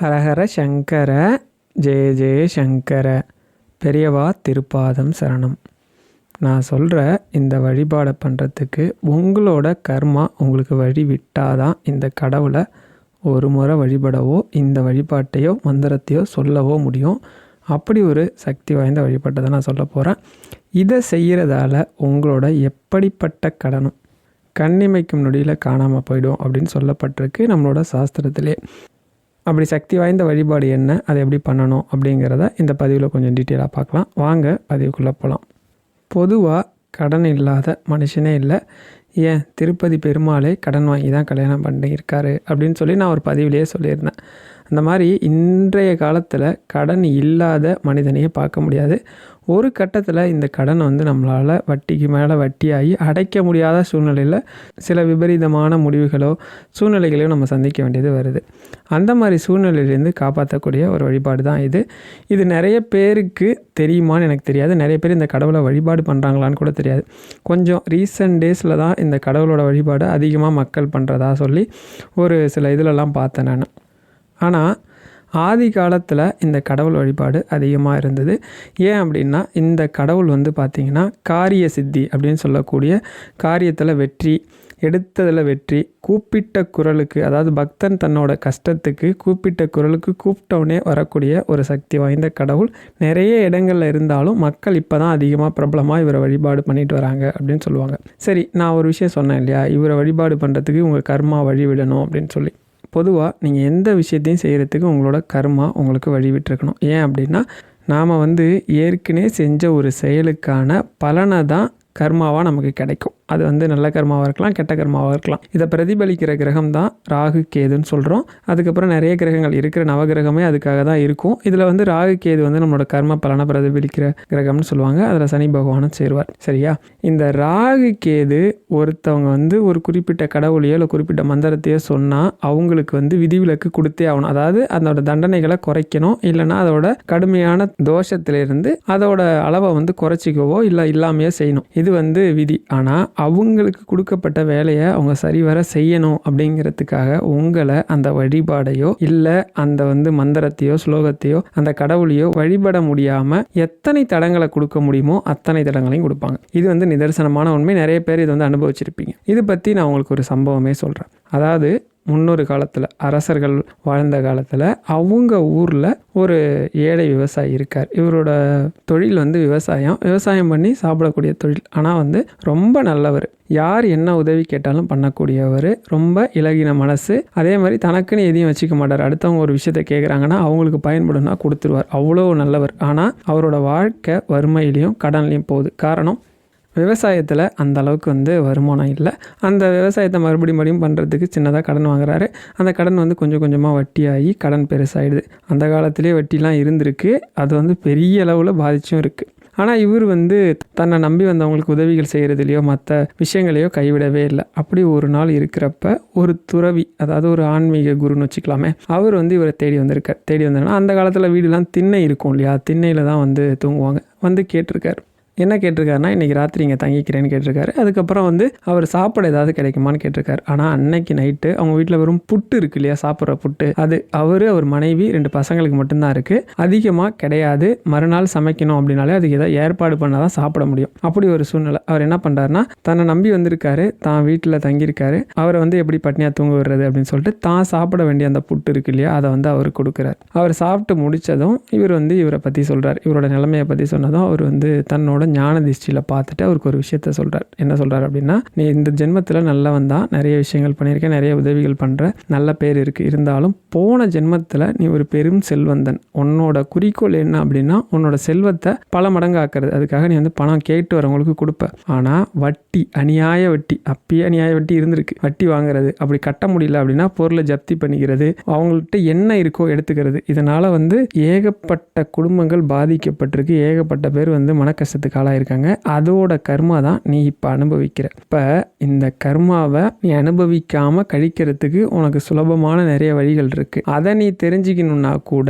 ஹரஹர சங்கர ஜெய ஜெய சங்கர பெரியவா திருப்பாதம் சரணம். நான் சொல்கிற இந்த வழிபாடை பண்ணுறதுக்கு உங்களோட கர்மா உங்களுக்கு வழி விட்டாதான் இந்த கடவுளை ஒரு முறை வழிபடவோ இந்த வழிபாட்டையோ மந்திரத்தையோ சொல்லவோ முடியும். அப்படி ஒரு சக்தி வாய்ந்த வழிபாட்டை தான் நான் சொல்ல போகிறேன் இதை செய்கிறதால உங்களோட எப்படிப்பட்ட கடனும் கண்ணிமைக்கும் நொடியில் காணாமல் போயிடும் அப்படின்னு சொல்லப்பட்டிருக்கு நம்மளோட சாஸ்திரத்திலே. அப்படி சக்தி வாய்ந்த வழிபாடு என்ன? அதை எப்படி பண்ணணும்? அப்படிங்கிறத இந்த பதிவில் கொஞ்சம் டீட்டெயிலாக பார்க்கலாம். வாங்க பதிவுக்குள்ளே போகலாம் பொதுவாக கடன் இல்லாத மனுஷனே இல்லை. ஏன்? திருப்பதி பெருமாளே கடன் வாங்கி தான் கல்யாணம் பண்ணியிருக்காரு அப்படின்னு சொல்லி நான் ஒரு பதிவிலேயே சொல்லியிருந்தேன். அந்த மாதிரி இன்றைய காலத்தில் கடன் இல்லாத மனிதனையே பார்க்க முடியாது. ஒரு கட்டத்தில் இந்த கடன் வந்து நம்மளால் வட்டிக்கு மேலே வட்டியாகி அடைக்க முடியாத சூழ்நிலையில் சில விபரீதமான முடிவுகளோ சூழ்நிலைகளையோ நம்ம சந்திக்க வேண்டியது வருது. அந்த மாதிரி சூழ்நிலையிலேருந்து காப்பாற்றக்கூடிய ஒரு வழிபாடு தான் இது. இது நிறைய பேருக்கு தெரியுமான்னு எனக்கு தெரியாது. நிறைய பேர் இந்த கடவுளை வழிபாடு பண்ணுறாங்களான்னு கூட தெரியாது. கொஞ்சம் ரீசெண்ட் டேஸில் தான் இந்த கடவுளோட வழிபாடு அதிகமாக மக்கள் பண்ணுறதா சொல்லி ஒரு சில இதிலெல்லாம் பார்த்தேன் நான். ஆனால் ஆதி காலத்தில் இந்த கடவுள் வழிபாடு அதிகமாக இருந்தது. ஏன் அப்படின்னா இந்த கடவுள் வந்து பார்த்திங்கன்னா காரிய சித்தி அப்படின்னு சொல்லக்கூடிய காரியத்தில் வெற்றி எடுத்ததில் வெற்றி கூப்பிட்ட குரலுக்கு அதாவது பக்தன் தன்னோட கஷ்டத்துக்கு கூப்பிட்ட குரலுக்கு கூப்பிட்டவுடனே வரக்கூடிய ஒரு சக்தி வாய்ந்த கடவுள். நிறைய இடங்களில் இருந்தாலும் மக்கள் இப்போ தான் அதிகமாக பிரபலமாக இவரை வழிபாடு பண்ணிட்டு வராங்க அப்படின்னு சொல்லுவாங்க. சரி நான் ஒரு விஷயம் சொன்னேன் இல்லையா? இவரை வழிபாடு பண்ணுறதுக்கு உங்கள் கர்மா வழி விடணும் அப்படின்னு சொல்லி. பொதுவாக நீங்கள் எந்த விஷயத்தையும் செய்கிறதுக்கு உங்களோட கர்மா உங்களுக்கு வழி விட்டுருக்கணும் ஏன் அப்படின்னா நாம் வந்து ஏற்கனவே செஞ்ச ஒரு செயலுக்கான பலனை தான் கர்மாவாக நமக்கு கிடைக்கும். அது வந்து நல்ல கர்மாவாக இருக்கலாம் கெட்ட கர்மாவாக இருக்கலாம். இதை பிரதிபலிக்கிற கிரகம் தான் ராகு கேதுன்னு சொல்கிறோம் அதுக்கப்புறம் நிறைய கிரகங்கள் இருக்கிற நவகிரகமே அதுக்காக தான் இருக்கும். இதில் வந்து ராகு கேது வந்து நம்மளோட கர்ம பலனை பிரதிபலிக்கிற கிரகம்னு சொல்லுவாங்க. அதில் சனி பகவானும் சேருவார். சரியா? இந்த ராகு கேது ஒருத்தவங்க வந்து ஒரு குறிப்பிட்ட கடவுளையோ இல்லை குறிப்பிட்ட மந்திரத்தையோ சொன்னால் அவங்களுக்கு வந்து விதிவிலக்கு கொடுத்தே ஆகணும். அதாவது அதோட தண்டனைகளை குறைக்கணும். இல்லைன்னா அதோட கடுமையான தோஷத்திலிருந்து அதோட அளவை வந்து குறைச்சிக்கவோ இல்லை இல்லாமையோ செய்யணும். இது வந்து விதி. ஆனால் அவங்களுக்கு கொடுக்கப்பட்ட வேலையை அவங்க சரிவர செய்யணும் அப்படிங்கிறதுக்காக உங்களை அந்த வழிபாடையோ இல்லை அந்த வந்து மந்திரத்தையோ ஸ்லோகத்தையோ அந்த கடவுளையோ வழிபட முடியாமல் எத்தனை தடங்களை கொடுக்க முடியுமோ அத்தனை தடங்களையும் கொடுப்பாங்க. இது வந்து நிதர்சனமான உண்மை. நிறைய பேர் இது வந்து அனுபவிச்சிருப்பீங்க. இது பற்றி நான் உங்களுக்கு ஒரு சம்பவமே சொல்கிறேன் அதாவது முன்னொரு காலத்தில் அரசர்கள் வாழ்ந்த காலத்தில் அவங்க ஊரில் ஒரு ஏழை விவசாயி இருக்கார். இவரோட தொழில் வந்து விவசாயம். விவசாயம் பண்ணி சாப்பிடக்கூடிய தொழில். ஆனால் வந்து ரொம்ப நல்லவர். யார் என்ன உதவி கேட்டாலும் பண்ணக்கூடியவர். ரொம்ப இலகின மனசு. அதே மாதிரி தனக்குன்னு எதையும் வச்சுக்க மாட்டார். அடுத்தவங்க ஒரு விஷயத்த கேட்குறாங்கன்னா அவங்களுக்கு பயன்படும்னா கொடுத்துருவார். அவ்வளோ நல்லவர். ஆனால் அவரோட வாழ்க்கை வறுமையிலையும் கடன்லையும் போகுது. காரணம் விவசாயத்தில் அந்த அளவுக்கு வந்து வருமானம் இல்லை. அந்த விவசாயத்தை மறுபடியும் மறுபடியும் பண்ணுறதுக்கு சின்னதாக கடன் வாங்குறாரு. அந்த கடன் வந்து கொஞ்சம் கொஞ்சமாக வட்டியாகி கடன் பெருசாகிடுது அந்த காலத்திலே வட்டிலாம் இருந்திருக்கு. அது வந்து பெரிய அளவில் பாதிச்சும் இருக்குது ஆனால் இவர் வந்து தன்னை நம்பி வந்தவங்களுக்கு உதவிகள் செய்கிறதுலையோ மற்ற விஷயங்களையோ கைவிடவே இல்லை. அப்படி ஒரு நாள் இருக்கிறப்ப ஒரு துறவி அதாவது ஒரு ஆன்மீக குருன்னு வச்சுக்கலாமே அவர் வந்து இவரை தேடி வந்திருக்கார். தேடி வந்தாருன்னா அந்த காலத்தில் வீடுலாம் திண்ணை இருக்கும் இல்லையா? திண்ணையில் தான் வந்து தூங்குவாங்க. வந்து கேட்டிருக்காரு. என்ன கேட்டிருக்காருன்னா இன்றைக்கி ராத்திரி இங்கே தங்கிக்கிறேன்னு கேட்டிருக்காரு. அதுக்கப்புறம் வந்து அவர் சாப்பிட ஏதாவது கிடைக்குமான்னு கேட்டிருக்காரு. ஆனால் அன்னைக்கு நைட்டு அவங்க வீட்டில் வெறும் புட்டு இருக்கு இல்லையா சாப்பிட்ற புட்டு. அது அவர் அவர் மனைவி ரெண்டு பசங்களுக்கு மட்டும்தான் இருக்குது அதிகமாக கிடையாது. மறுநாள் சமைக்கணும் அப்படின்னாலே அதுக்கு ஏதாவது ஏற்பாடு பண்ணால் தான் சாப்பிட முடியும். அப்படி ஒரு சூழ்நிலை. அவர் என்ன பண்ணுறாருனா தன்னை நம்பி வந்திருக்காரு. தான் வீட்டில் தங்கியிருக்காரு. அவரை வந்து எப்படி பட்னியாக தூங்க விடுறது அப்படின்னு சொல்லிட்டு தான் சாப்பிட வேண்டிய அந்த புட்டு இருக்கு இல்லையா அதை வந்து அவர் கொடுக்குறாரு. அவர் சாப்பிட்டு முடித்ததும் இவர் வந்து இவரை பற்றி சொல்கிறார் இவரோட நிலைமையை பற்றி சொன்னதும் அவர் வந்து தன்னோட ஞான திருஷ்டியில் பார்த்துட்டு அவருக்கு ஒரு விஷயத்த சொல்கிறார் என்ன சொல்கிறார் அப்படின்னா நீ இந்த ஜென்மத்தில் நல்லவன் தான். நிறைய விஷயங்கள் பண்ணியிருக்கேன். நிறைய உதவிகள் பண்ணுற நல்ல பேர் இருக்குது இருந்தாலும் போன ஜென்மத்தில் நீ ஒரு பெரும் செல்வந்தன். உன்னோட குறிக்கோள் என்ன அப்படின்னா உன்னோட செல்வத்தை பல மடங்கு ஆக்கிறது அதுக்காக நீ வந்து பணம் கேட்டு வரவங்களுக்கு கொடுப்ப. ஆனால் வட்டி அநியாய வட்டி அப்பயே அநியாய வட்டி இருந்திருக்கு. வட்டி வாங்குறது அப்படி கட்ட முடியல அப்படின்னா பொருளை ஜப்தி பண்ணிக்கிறது அவங்கள்ட்ட என்ன இருக்கோ எடுத்துக்கிறது. இதனால் வந்து ஏகப்பட்ட குடும்பங்கள் பாதிக்கப்பட்டிருக்கு. ஏகப்பட்ட பேர் வந்து மனக்கஷ்டத்துக்கு ஆளாயிருக்காங்க. அதோட கர்மா தான் நீ இப்போ அனுபவிக்கிற. இப்போ இந்த கர்மாவை நீ அனுபவிக்காமல் கழிக்கிறதுக்கு உனக்கு சுலபமான நிறைய வழிகள் இருக்குது அதை நீ தெரிஞ்சுக்கணுன்னா கூட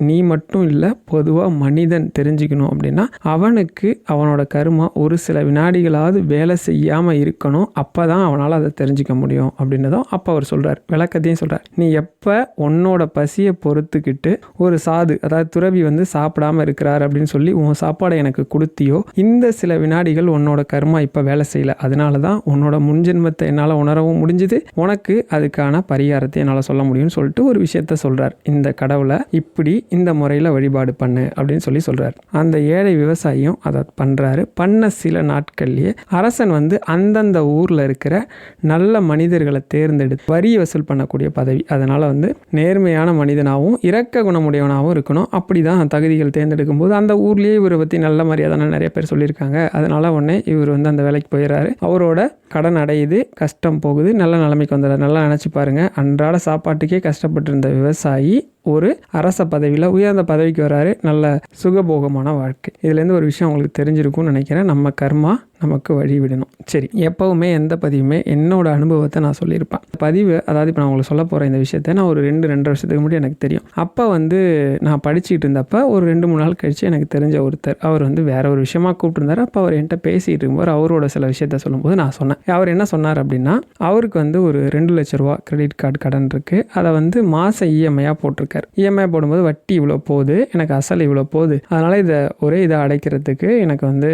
நீ மட்டும் இல்லை பொதுவாக மனிதன் தெரிஞ்சுக்கணும் அப்படின்னா அவனுக்கு அவனோட கருமா ஒரு சில வினாடிகளாவது வேலை செய்யாமல் இருக்கணும் அப்போ தான் அவனால் அதை தெரிஞ்சுக்க முடியும் அப்படின்னதும் அப்போ அவர் சொல்கிறார் விளக்கத்தையும் சொல்கிறார் நீ எப்போ உன்னோட பசியை பொறுத்துக்கிட்டு ஒரு சாது அதாவது துறவி வந்து சாப்பிடாம இருக்கிறார் அப்படின்னு சொல்லி உன் சாப்பாடை எனக்கு கொடுத்தியோ இந்த சில வினாடிகள் உன்னோட கருமா இப்போ வேலை செய்யல. அதனால தான் உன்னோட முன்ஜென்மத்தை என்னால் உணரவும் முடிஞ்சுது. உனக்கு அதுக்கான பரிகாரத்தை என்னால் சொல்ல முடியும்னு சொல்லிட்டு ஒரு விஷயத்த சொல்கிறார் இந்த கடவுளை இப்படி இந்த முறையில் வழிபாடு பண்ணு அப்படின்னு சொல்லி சொல்கிறார் அந்த ஏழை விவசாயியும் அதை பண்ணுறாரு பண்ண சில நாட்கள்லேயே அரசன் வந்து அந்தந்த ஊரில் இருக்கிற நல்ல மனிதர்களை தேர்ந்தெடுத்து வரி வசூல் பண்ணக்கூடிய பதவி. அதனால் வந்து நேர்மையான மனிதனாகவும் இரக்க குணமுடையவனாகவும் இருக்கணும். அப்படி தான் தகுதிகள் தேர்ந்தெடுக்கும் போது அந்த ஊர்லேயே இவரை பற்றி நல்ல மரியாதை நிறைய பேர் சொல்லியிருக்காங்க. அதனால் உடனே இவர் வந்து அந்த வேலைக்கு போயிடுறாரு அவரோட கடன் அடையுது கஷ்டம் போகுது நல்ல நிலைமைக்கு வந்துடுறாரு நல்லா நினச்சி பாருங்கள் அன்றாட சாப்பாட்டுக்கே கஷ்டப்பட்டு இருந்த விவசாயி ஒரு அரச பதவியில் உயர்ந்த பதவிக்கு வராரு. நல்ல சுகபோகமான வாழ்க்கை. இதுலேருந்து ஒரு விஷயம் உங்களுக்கு தெரிஞ்சிருக்கும்னு நினைக்கிறேன். நம்ம கர்மா நமக்கு வழி விடணும். சரி எப்போவுமே எந்த பதிவுமே என்னோட அனுபவத்தை நான் சொல்லியிருப்பேன். பதிவு அதாவது இப்போ நான் உங்களுக்கு சொல்ல போகிற இந்த விஷயத்தை நான் ஒரு ரெண்டு ரெண்டு வருஷத்துக்கு முன்னாடி எனக்கு தெரியும். அப்போ வந்து நான் படிச்சுட்டு இருந்தப்போ ஒரு ரெண்டு மூணு நாள் கழித்து எனக்கு தெரிஞ்ச ஒருத்தர் அவர் வந்து வேற ஒரு விஷயமா கூப்பிட்டுருந்தார். அப்போ அவர் என்கிட்ட பேசிகிட்டு இருக்கும்போது அவரோட சில விஷயத்த சொல்லும்போது நான் சொன்னேன். அவர் என்ன சொன்னார் அப்படின்னா அவருக்கு வந்து ஒரு ரெண்டு லட்ச ரூபா கிரெடிட் கார்டு கடன் இருக்குது அதை வந்து மாதம் இஎம்ஐயாக போட்டிருக்காரு. இஎம்ஐ போடும்போது வட்டி இவ்வளோ போகுது எனக்கு அசல் இவ்வளோ போகுது. அதனால் இதை ஒரே இதை அடைக்கிறதுக்கு எனக்கு வந்து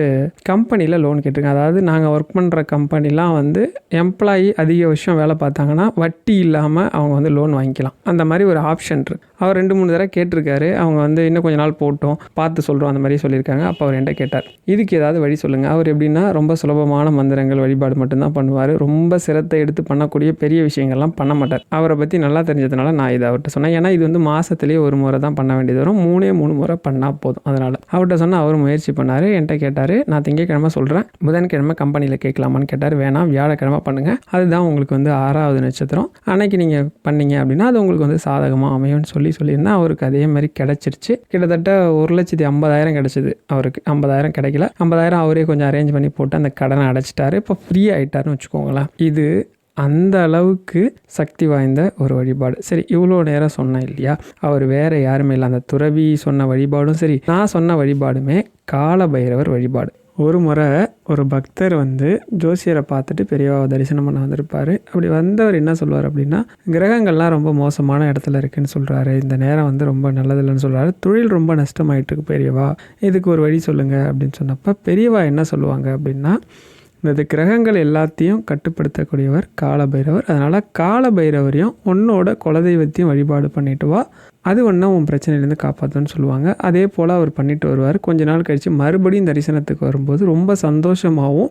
கம்பெனியில் லோன் கேட்டிருக்கேன் அதாவது நாங்கள் ஒர்க் பண்ணுற கம்பெனிலாம் வந்து எம்ப்ளாயி அதிக வருஷம் வேலை பார்த்தாங்கன்னா வட்டி இல்லாமல் அவங்க வந்து லோன் வாங்கிக்கலாம். அந்த மாதிரி ஒரு ஆப்ஷன் இருக்குது அவர் ரெண்டு மூணு தடவை கேட்டிருக்காரு. அவங்க வந்து இன்னும் கொஞ்ச நாள் போட்டோம். பார்த்து சொல்கிறோம் அந்த மாதிரி சொல்லியிருக்காங்க. அப்போ அவர் என்கிட்ட கேட்டார் இதுக்கு ஏதாவது வழி சொல்லுங்கள் அவர் எப்படின்னா ரொம்ப சுலபமான மந்திரங்கள் வழிபாடு மட்டும்தான் பண்ணுவார். ரொம்ப சிரத்தை எடுத்து பண்ணக்கூடிய பெரிய விஷயங்கள்லாம் பண்ண மாட்டார். அவரை பற்றி நல்லா தெரிஞ்சதுனால நான் இதை அவர்கிட்ட சொன்னேன். ஏன்னா இது வந்து மாதத்துலேயே ஒரு முறை தான் பண்ண வேண்டியது வரும். மூணே மூணு முறை பண்ணால் போதும். அதனால் அவர்கிட்ட சொன்னால் அவர் முயற்சி பண்ணார். என்கிட்ட கேட்டார் நான் திங்கக்கிழமை சொல்கிறேன் புதன்கிழமை கம்பெனியில் கேட்கலாமான்னு கேட்டார். வேணாம் வியாழக்கிழமை பண்ணுங்கள் அதுதான் உங்களுக்கு வந்து ஆறாவது நட்சத்திரம். அன்னைக்கு நீங்கள் பண்ணீங்க அப்படின்னா அது உங்களுக்கு வந்து சாதகமாக அமையும்னு சொல்லி சொல்லியிருந்தேன் அவருக்கு அதே மாதிரி கிடச்சிருச்சு. கிட்டத்தட்ட ஒரு லட்சத்தி ஐம்பதாயிரம் கிடச்சிது அவருக்கு. ஐம்பதாயிரம் கிடைக்கல. ஐம்பதாயிரம் அவரே கொஞ்சம் அரேஞ்ச் பண்ணி போட்டு அந்த கடனை அடைச்சிட்டாரு. இப்போ ஃப்ரீ ஆகிட்டாருன்னு வச்சுக்கோங்களேன். இது அந்த அளவுக்கு சக்தி வாய்ந்த ஒரு வழிபாடு. சரி இவ்வளோ நேரம் சொன்னேன் இல்லையா? அவர் வேறு யாருமே இல்லை. அந்த துறவி சொன்ன வழிபாடும் சரி நான் சொன்ன வழிபாடுமே கால பைரவர் வழிபாடு. ஒரு முறை ஒரு பக்தர் வந்து ஜோசியரை பார்த்துட்டு பெரியவாவை தரிசனம் பண்ண வந்திருப்பார். அப்படி வந்தவர் என்ன சொல்லுவார் அப்படின்னா கிரகங்கள்லாம் ரொம்ப மோசமான இடத்துல இருக்குன்னு சொல்கிறாரு இந்த நேரம் வந்து ரொம்ப நல்லதில்லைன்னு சொல்கிறாரு தொழில் ரொம்ப நஷ்டமாயிட்டு இருக்கு பெரியவா. இதுக்கு ஒரு வழி சொல்லுங்கள் அப்படின்னு சொன்னப்போ பெரியவா என்ன சொல்லுவாங்க அப்படின்னா இந்த கிரகங்கள் எல்லாத்தையும் கட்டுப்படுத்தக்கூடியவர் காலபைரவர். அதனால் காலபைரவரையும் உன்னோட குலதெய்வத்தையும் வழிபாடு பண்ணிட்டு வா. அது ஒன்றா உன் பிரச்சனையிலேருந்து காப்பாற்றுன்னு சொல்லுவாங்க. அதே போல் அவர் பண்ணிட்டு வருவார். கொஞ்ச நாள் கழித்து மறுபடியும் தரிசனத்துக்கு வரும்போது ரொம்ப சந்தோஷமாகவும்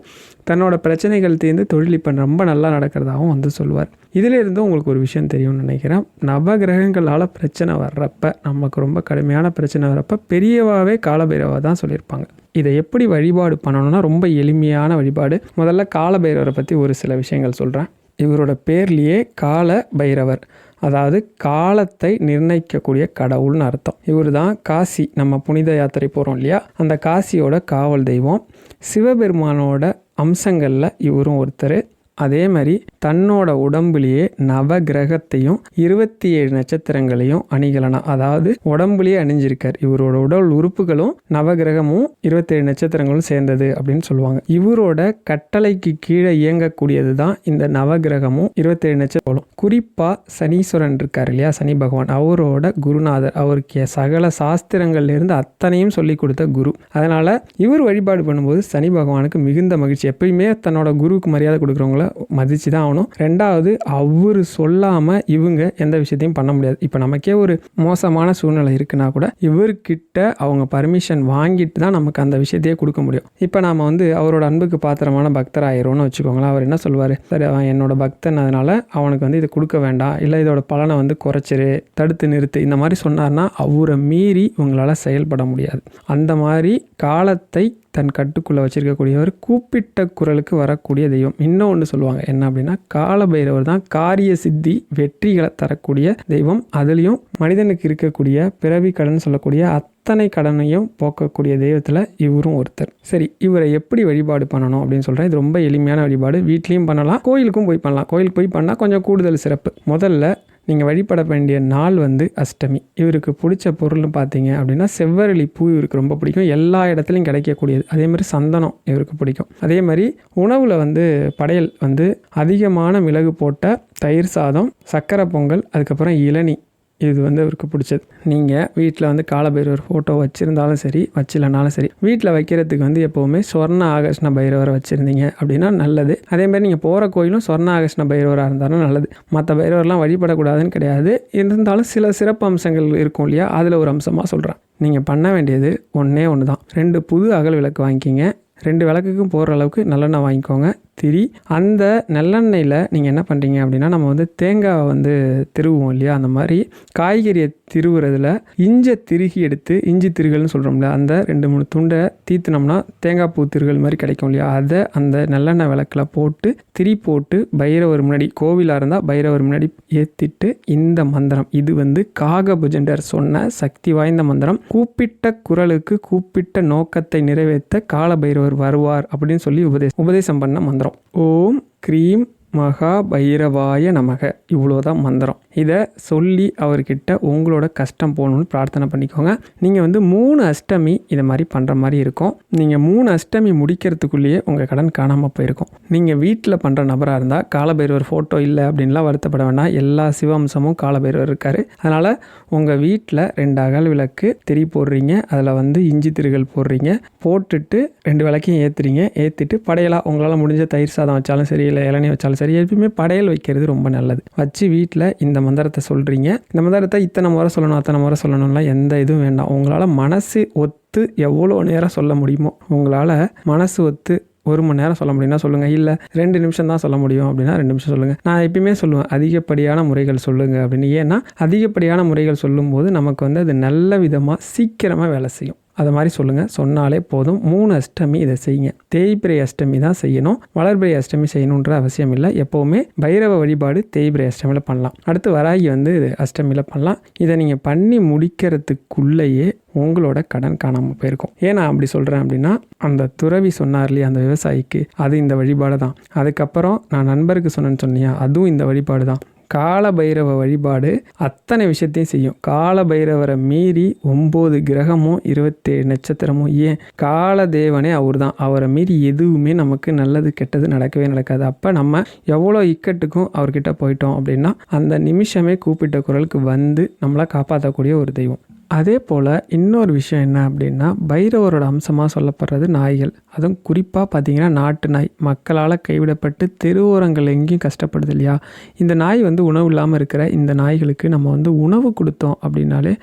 தன்னோட பிரச்சனைகள் தீர்ந்து தொழில் இப்போ ரொம்ப நல்லா நடக்கிறதாகவும் வந்து சொல்லுவார். இதிலிருந்து உங்களுக்கு ஒரு விஷயம் தெரியும்னு நினைக்கிறேன். நவகிரகங்களால் பிரச்சனை வர்றப்ப நமக்கு ரொம்ப கடுமையான பிரச்சனை வர்றப்ப பெரியவாவே காலபைரவா தான் சொல்லியிருப்பாங்க. இதை எப்படி வழிபாடு பண்ணணும்னா ரொம்ப எளிமையான வழிபாடு. முதல்ல காலபைரவரை பற்றி ஒரு சில விஷயங்கள் சொல்கிறேன் இவரோட பேர்லேயே கால பைரவர் அதாவது காலத்தை நிர்ணயிக்கக்கூடிய கடவுள்னு அர்த்தம். இவர் தான் காசி நம்ம புனித யாத்திரை போகிறோம் இல்லையா? அந்த காசியோட காவல் தெய்வம். சிவபெருமானோட அம்சங்களில் இவரும் ஒருத்தர். அதே மாதிரி தன்னோட உடம்புலேயே நவ கிரகத்தையும் இருபத்தி ஏழு நட்சத்திரங்களையும் அணிகலனா. அதாவது உடம்புலேயே அணிஞ்சிருக்கார். இவரோட உடல் உறுப்புகளும் நவகிரகமும் இருபத்தேழு நட்சத்திரங்களும் சேர்ந்தது அப்படின்னு சொல்லுவாங்க. இவரோட கட்டளைக்கு கீழே இயங்கக்கூடியது தான் இந்த நவகிரகமும் இருபத்தேழு நட்சத்திரம் குறிப்பாக சனீஸ்வரன் இருக்கார் இல்லையா? சனி பகவான். அவரோட குருநாதர். அவருக்கு சகல சாஸ்திரங்கள்லேருந்து அத்தனையும் சொல்லி கொடுத்த குரு. அதனால் இவர் வழிபாடு பண்ணும்போது சனி பகவானுக்கு மிகுந்த மகிழ்ச்சி. எப்பயுமே தன்னோட குருவுக்கு மரியாதை கொடுக்குறவங்கள மதித்து தான் ஆகணும். ரெண்டாவது அவர் சொல்லாமல் இவங்க எந்த விஷயத்தையும் பண்ண முடியாது. இப்போ நமக்கே ஒரு மோசமான சூழ்நிலை இருக்குன்னா கூட இவர்கிட்ட அவங்க பர்மிஷன் வாங்கிட்டு தான் நமக்கு அந்த விஷயத்தையே கொடுக்க முடியும். இப்போ நாம் வந்து அவரோட அன்புக்கு பாத்திரமான பக்தர் ஆயிரும்னு வச்சுக்கோங்களேன். அவர் என்ன சொல்வார்? சரி அவன் என்னோட பக்தன் அதனால் அவனுக்கு வந்து இதை கொடுக்க வேண்டாம். இல்லை இதோட பலனை வந்து குறைச்சிரு தடுத்து நிறுத்து. இந்த மாதிரி சொன்னார்னா அவரை மீறி உங்களால் செயல்பட முடியாது. அந்த மாதிரி காலத்தை தன் கட்டுக்குள்ளே வச்சுருக்கக்கூடியவர் கூப்பிட்ட குரலுக்கு வரக்கூடிய தெய்வம். இன்னும் ஒன்று சொல்லுவாங்க. என்ன அப்படின்னா காலபைரவர் தான் காரிய சித்தி வெற்றிகளை தரக்கூடிய தெய்வம். அதுலேயும் மனிதனுக்கு இருக்கக்கூடிய பிறவி கடன் சொல்லக்கூடிய அத்தனை கடனையும் போக்கக்கூடிய தெய்வத்தில் இவரும் ஒருத்தர். சரி இவரை எப்படி வழிபாடு பண்ணணும் அப்படின்னு சொல்கிறேன் இது ரொம்ப எளிமையான வழிபாடு. வீட்லேயும் பண்ணலாம் கோயிலுக்கும் போய் பண்ணலாம். கோயிலுக்கு போய் பண்ணால் கொஞ்சம் கூடுதல் சிறப்பு. முதல்ல நீங்கள் வழிபட வேண்டிய நாள் வந்து அஷ்டமி. இவருக்கு பிடிச்ச பொருள்னு பார்த்தீங்க அப்படின்னா செவ்வரளி பூ இவருக்கு ரொம்ப பிடிக்கும். எல்லா இடத்துலையும் கிடைக்கக்கூடியது. அதே மாதிரி சந்தனம் இவருக்கு பிடிக்கும். அதே மாதிரி உணவில் வந்து படையல் வந்து அதிகமான மிளகு போட்ட தயிர் சாதம் சக்கரை பொங்கல் அதுக்கப்புறம் இளநி. இது வந்து அவருக்கு பிடிச்சது. நீங்கள் வீட்டில் வந்து காலபைரவர் ஃபோட்டோ வச்சுருந்தாலும் சரி வச்சிலனாலும் சரி வீட்டில் வைக்கிறதுக்கு வந்து எப்போவுமே சொர்ண ஆகர்ஷ்ண பைரவரை வச்சுருந்தீங்க அப்படின்னா நல்லது. அதே மாதிரி நீங்கள் போகிற கோயிலும் சொர்ண ஆகர்ஷ்ண பைரவராக இருந்தாலும் நல்லது. மற்ற பைரவர்லாம் வழிபடக்கூடாதுன்னு கிடையாது. இருந்தாலும் சில சிறப்பு அம்சங்கள் இருக்கும் இல்லையா? அதில் ஒரு அம்சமாக சொல்கிறேன் நீங்கள் பண்ண வேண்டியது ஒன்றே ஒன்று தான் ரெண்டு புது அகல் விளக்கு வாங்கிக்கிங்க. ரெண்டு விளக்குக்கும் போகிற அளவுக்கு நல்லெண்ணெய் வாங்கிக்கோங்க. திரி அந்த நல்லெண்ணெயில் நீங்கள் என்ன பண்ணுறீங்க அப்படின்னா நம்ம வந்து தேங்காவை வந்து திருவுவோம் இல்லையா? அந்த மாதிரி காய்கறியை திருவுறதுல இஞ்சை திருகி எடுத்து இஞ்சி திருகல்னு சொல்கிறோம்ல அந்த ரெண்டு மூணு துண்டை தீத்துனோம்னா தேங்காய் பூ திருகல் மாதிரி கிடைக்கும் இல்லையா? அதை அந்த நல்லெண்ணெய் விளக்கில் போட்டு திரி போட்டு பைரவர் முன்னாடி கோவிலாக இருந்தால் பைரவர் முன்னாடி ஏற்றிட்டு இந்த மந்திரம். இது வந்து காகபுஜண்டர் சொன்ன சக்தி வாய்ந்த மந்திரம். கூப்பிட்ட குரலுக்கு கூப்பிட்ட நோக்கத்தை நிறைவேற்ற கால பைரவர் வருவார் அப்படின்னு சொல்லி உபதேசம் உபதேசம் பண்ண மந்திரம். ஓம் க்ரீம் மகா பைரவாய நமக. இவ்வளோதான் மந்திரம். இதை சொல்லி அவர்கிட்ட உங்களோட கஷ்டம் போகணும்னு பிரார்த்தனை பண்ணிக்கோங்க. நீங்கள் வந்து மூணு அஷ்டமி இதை மாதிரி பண்ணுற மாதிரி இருக்கும். நீங்கள் மூணு அஷ்டமி முடிக்கிறதுக்குள்ளேயே உங்கள் கடன் காணாமல் போயிருக்கும். நீங்கள் வீட்டில் பண்ணுற நபராக இருந்தால் காலபைரவர் ஃபோட்டோ இல்லை அப்படின்லாம் வருத்தப்பட வேண்டாம் எல்லா சிவம்சமும் காலபைரவர் இருக்கார். அதனால் உங்கள் வீட்டில் ரெண்டு அகல் விளக்கு திரி போடுறீங்க. அதில் வந்து இஞ்சி திருகள் போடுறீங்க. போட்டுட்டு ரெண்டு விளக்கையும் ஏற்றுறீங்க ஏற்றிட்டு படையலாக உங்களால் முடிஞ்ச தயிர் சாதம் வச்சாலும் சரி இல்லை இளநீ வச்சாலும் சரி சரி எப்பயுமே படையல் வைக்கிறது ரொம்ப நல்லது. வச்சு வீட்டில் இந்த மந்திரத்தை சொல்கிறீங்க இந்த மந்திரத்தை இத்தனை முறை சொல்லணும் அத்தனை முறை சொல்லணும்லாம் எந்த இதுவும் வேண்டாம். உங்களால் மனசு ஒத்து எவ்வளோ நேரம் சொல்ல முடியுமோ உங்களால் மனசு ஒத்து ஒரு மணி நேரம் சொல்ல முடியும்னா சொல்லுங்கள் இல்லை ரெண்டு நிமிஷம் தான் சொல்ல முடியும் அப்படின்னா ரெண்டு நிமிஷம் சொல்லுங்கள் நான் எப்பயுமே சொல்லுவேன் அதிகப்படியான முறைகள் சொல்லுங்கள் அப்படின்னு. ஏன்னா அதிகப்படியான முறைகள் சொல்லும்போது நமக்கு வந்து அது நல்ல விதமாக சீக்கிரமாக வேலை செய்யும். அதை மாதிரி சொல்லுங்கள் சொன்னாலே போதும். மூணு அஷ்டமி இதை செய்யுங்க. தேய்பிரை அஷ்டமி தான் செய்யணும். வளர்பிரை அஷ்டமி செய்யணுன்ற அவசியம் இல்லை. எப்போவுமே பைரவ வழிபாடு தேய்பிரை அஷ்டமியில் பண்ணலாம். அடுத்து வராகி வந்து அஷ்டமியில் பண்ணலாம். இதை நீங்கள் பண்ணி முடிக்கிறதுக்குள்ளேயே உங்களோட கடன் காணாமல் போயிருக்கும். ஏன்னா அப்படி சொல்கிறேன் அப்படின்னா அந்த துறவி சொன்னார் இல்லையா அந்த விவசாயிக்கு அது இந்த வழிபாடு தான் அதுக்கப்புறம் நான் நண்பருக்கு சொன்னேன்னு சொன்னியா அதுவும் இந்த வழிபாடு தான் கால பைரவ வழிபாடு அத்தனை விஷயத்தையும் செய்யும். கால பைரவரை மீறி ஒம்பது கிரகமும் இருபத்தேழு நட்சத்திரமும் ஏன்? கால தேவனே அவர் தான் அவரை மீறி எதுவுமே நமக்கு நல்லது கெட்டது நடக்கவே நடக்காது. அப்போ நம்ம எவ்வளோ இக்கட்டுக்கும் அவர்கிட்ட போயிட்டோம் அப்படின்னா அந்த நிமிஷமே கூப்பிட்ட குரலுக்கு வந்து நம்மளை காப்பாற்றக்கூடிய ஒரு தெய்வம். அதே போல் இன்னொரு விஷயம் என்ன அப்படின்னா பைரவரோட அம்சமாக சொல்லப்படுறது நாய்கள். அதுவும் குறிப்பாக பார்த்தீங்கன்னா நாட்டு நாய். மக்களால் கைவிடப்பட்டு தெருவோரங்கள் எங்கேயும் கஷ்டப்படுது இல்லையா? இந்த நாய் வந்து உணவு இல்லாமல் இருக்கிற இந்த நாய்களுக்கு நம்ம வந்து உணவு கொடுத்தோம் அப்படின்னாலே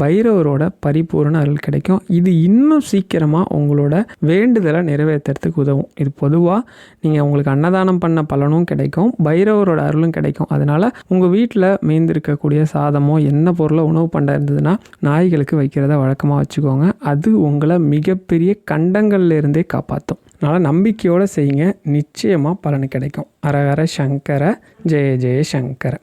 பைரவரோட பரிபூரண அருள் கிடைக்கும். இது இன்னும் சீக்கிரமாக உங்களோட வேண்டுதலை நிறைவேற்றுறதுக்கு உதவும். இது பொதுவாக நீங்கள் உங்களுக்கு அன்னதானம் பண்ண பலனும் கிடைக்கும் பைரவரோட அருளும் கிடைக்கும். அதனால் உங்கள் வீட்டில் மேய்ந்திருக்கக்கூடிய சாதமோ என்ன பொருளோ உணவு பண்டம் இருந்ததுன்னா நாய்களுக்கு வைக்கிறத வழக்கமாக வச்சுக்கோங்க. அது உங்களை மிகப்பெரிய கண்டங்கள்லேருந்தே காப்பாற்றும் அதனால் நம்பிக்கையோடு செய்யுங்க. நிச்சயமாக பலன் கிடைக்கும். அரகர சங்கர ஜெய ஜெய சங்கர.